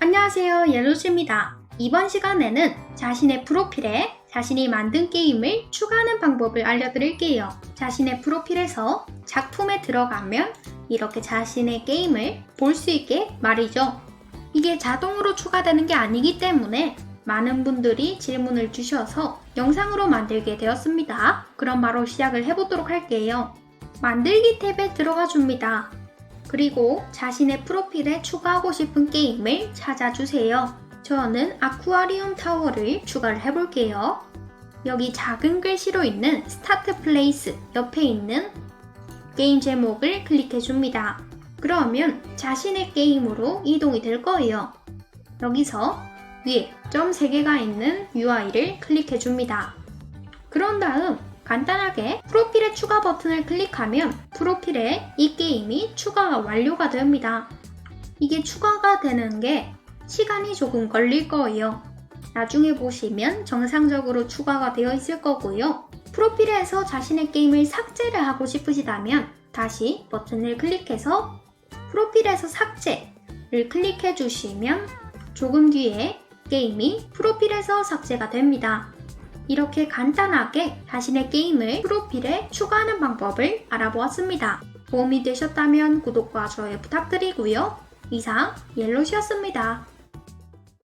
안녕하세요 옐로즈입니다. 이번 시간에는 자신의 프로필에 자신이 만든 게임을 추가하는 방법을 알려드릴게요. 자신의 프로필에서 작품에 들어가면 이렇게 자신의 게임을 볼 수 있게 말이죠. 이게 자동으로 추가되는 게 아니기 때문에 많은 분들이 질문을 주셔서 영상으로 만들게 되었습니다. 그럼 바로 시작을 해보도록 할게요. 만들기 탭에 들어가 줍니다. 그리고 자신의 프로필에 추가하고 싶은 게임을 찾아주세요. 저는 아쿠아리움 타워를 추가를 해볼게요. 여기 작은 글씨로 있는 스타트 플레이스 옆에 있는 게임 제목을 클릭해 줍니다. 그러면 자신의 게임으로 이동이 될 거예요. 여기서 위에 점 3개가 있는 UI를 클릭해 줍니다. 그런 다음 간단하게 프로필의 추가 버튼을 클릭하면 프로필에 이 게임이 추가가 완료가 됩니다. 이게 추가가 되는 게 시간이 조금 걸릴 거예요. 나중에 보시면 정상적으로 추가가 되어 있을 거고요. 프로필에서 자신의 게임을 삭제를 하고 싶으시다면 다시 버튼을 클릭해서 프로필에서 삭제를 클릭해 주시면 조금 뒤에 게임이 프로필에서 삭제가 됩니다. 이렇게 간단하게 자신의 게임을 프로필에 추가하는 방법을 알아보았습니다. 도움이 되셨다면 구독과 좋아요 부탁드리고요. 이상 옐로시였습니다.